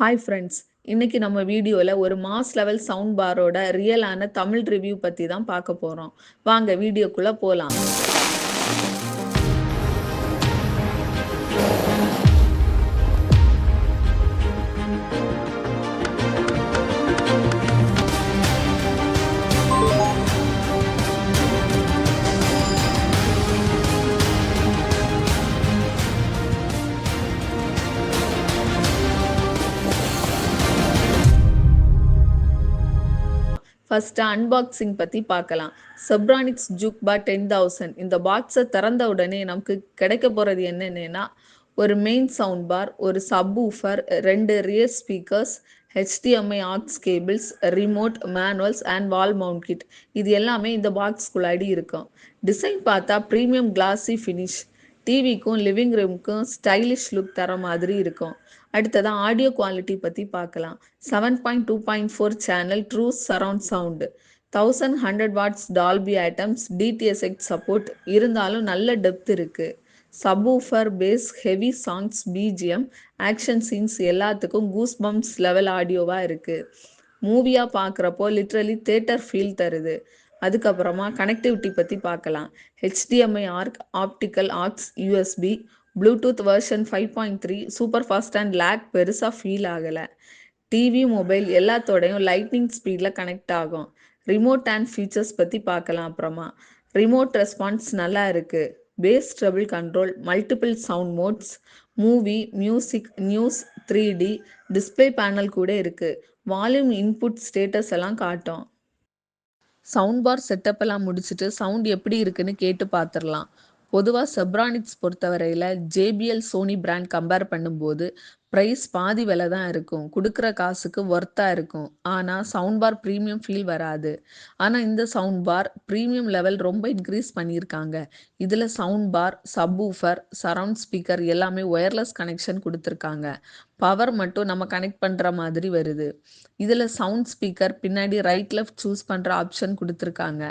Hi friends இன்னைக்கு நம்ம வீடியோவில் ஒரு மாஸ் லெவல் சவுண்ட் பாரோட ரியலான தமிழ் ரிவ்யூ பற்றி தான் பார்க்க போகிறோம் வாங்க வீடியோக்குள்ளே போகலாம் ஃபர்ஸ்ட் அன்பாக்சிங் பற்றி பார்க்கலாம். செப்ரானிக்ஸ் ஜூக் பா டென் தௌசண்ட் இந்த பாக்ஸை திறந்த உடனே நமக்கு கிடைக்க போகிறது என்னென்னா ஒரு மெயின் சவுண்ட் பார் ஒரு சப் ஊஃபர் ரெண்டு rear speakers HDMI aux cables remote manuals and wall mount kit இது எல்லாமே இந்த பாக்ஸ்குள்ளாடி இருக்கும். டிசைன் பார்த்தா ப்ரீமியம் கிளாஸி ஃபினிஷ் டிவிக்கும் லிவிங் ரூமுக்கும் ஸ்டைலிஷ் லுக் தர மாதிரி இருக்கும். அடுத்ததான் ஆடியோ குவாலிட்டி பற்றி பார்க்கலாம் seven point two point four channel true surround sound thousand hundred watts Dolby Atmos DTS X support இருந்தாலும் நல்ல டெப்த் இருக்குது subwoofer bass heavy songs BGM action scenes எல்லாத்துக்கும் கூஸ் பம்ப்ஸ் லெவல் ஆடியோவாக இருக்குது மூவியாக பார்க்குறப்போ லிட்ரலி தேட்டர் ஃபீல் தருது. அதுக்கப்புறமா கனெக்டிவிட்டி பற்றி பார்க்கலாம். HDMI ARC optical aux USB Bluetooth version five point three super fast and lag பெருசாக ஃபீல் ஆகலை. டிவி மொபைல் எல்லாத்தோடையும் லைட்னிங் ஸ்பீடில் கனெக்ட் ஆகும். ரிமோட் அண்ட் ஃபீச்சர்ஸ் பற்றி பார்க்கலாம் அப்புறமா. ரிமோட் ரெஸ்பான்ஸ் நல்லா இருக்குது bass treble control multiple sound modes movie music news three D display panel கூட இருக்குது வால்யூம் இன்புட் ஸ்டேட்டஸ் எல்லாம் காட்டும். சவுண்ட் பார் செட்டப் எல்லாம் முடிச்சுட்டு சவுண்ட் எப்படி இருக்குன்னு கேட்டு பார்த்துடலாம் பொதுவாக செப்ரானிக்ஸ் பொறுத்தவரையில் ஜேபிஎல் சோனி பிராண்ட் கம்பேர் பண்ணும்போது ப்ரைஸ் பாதி விலை தான் இருக்கும். கொடுக்குற காசுக்கு ஒர்த்தாக இருக்கும். ஆனால் சவுண்ட் பார் ப்ரீமியம் ஃபீல் வராது. ஆனால் இந்த சவுண்ட் பார் ப்ரீமியம் லெவல் ரொம்ப இன்க்ரீஸ் பண்ணியிருக்காங்க. இதில் sound bar subwoofer surround speaker எல்லாமே ஒயர்லெஸ் கனெக்ஷன் கொடுத்துருக்காங்க. பவர் மட்டும் நம்ம கனெக்ட் பண்ணுற மாதிரி வருது. இதில் சவுண்ட் ஸ்பீக்கர் பின்னாடி ரைட் லெஃப்ட் சூஸ் பண்ணுற ஆப்ஷன் கொடுத்துருக்காங்க.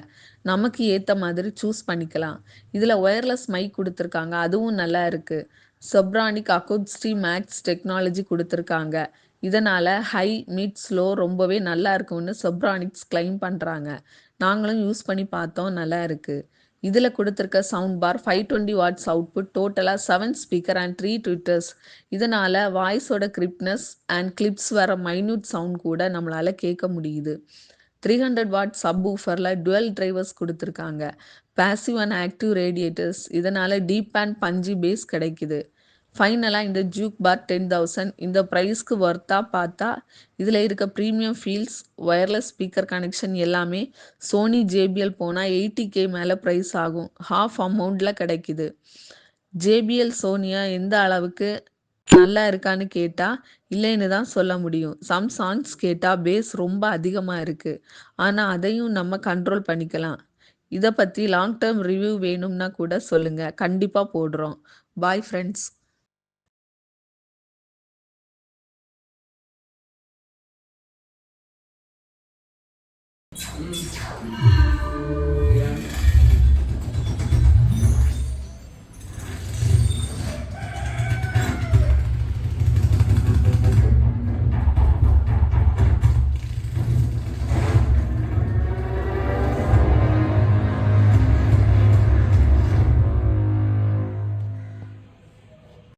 நமக்கு ஏற்ற மாதிரி சூஸ் பண்ணிக்கலாம். இதில் ஒயர்லெஸ் மைக் கொடுத்துருக்காங்க. அதுவும் நல்லா இருக்குது செப்ரானிக் அக்கோஸ்டி மேக்ஸ் டெக்னாலஜி கொடுத்துருக்காங்க. இதனால் ஹை மிட் ஸ்லோ ரொம்பவே நல்லா இருக்கும்னு சொப்ரானிக்ஸ் கிளைம் பண்ணுறாங்க நாங்களும் யூஸ் பண்ணி பார்த்தோம் நல்லா இருக்குது இதில் கொடுத்துருக்க sound bar five twenty watts output டோட்டலாக seven speaker and three tweeters இதனால் வாய்ஸோட கிரிப்னஸ் அண்ட் கிளிப்ஸ் வர மைன்யூட் சவுண்ட் கூட நம்மளால் கேட்க முடியுது. த்ரீ ஹண்ட்ரட் வாட் சப் ஊஃபரில் டுவெல் டிரைவர்ஸ் கொடுத்துருக்காங்க. பேசிவ் அண்ட் ஆக்டிவ் ரேடியேட்டர்ஸ் இதனால் டீப் அண்ட் பஞ்சி பேஸ் கிடைக்குது. ஃபைனலாக இந்த ஜூக் பார் டென் தௌசண்ட் இந்த ப்ரைஸ்க்கு ஒர்த்தாக பார்த்தா இதில் இருக்க premium feels wireless speaker connection எல்லாமே சோனி ஜேபிஎல் போனால் எயிட்டி கே மேலே ப்ரைஸ் ஆகும். ஹாஃப் அமௌண்ட்டில் கிடைக்குது. ஜேபிஎல் சோனியா எந்த அளவுக்கு நல்லா இருக்கான்னு கேட்டால் இல்லைன்னு தான் சொல்ல முடியும். சம் சாங்ஸ் கேட்டால் பேஸ் ரொம்ப அதிகமாக இருக்குது ஆனால் அதையும் நம்ம கண்ட்ரோல் பண்ணிக்கலாம். இதை பற்றி லாங் டேர்ம் ரிவ்யூ வேணும்னா கூட சொல்லுங்கள் கண்டிப்பாக போடுறோம். Bye friends Mm-hmm.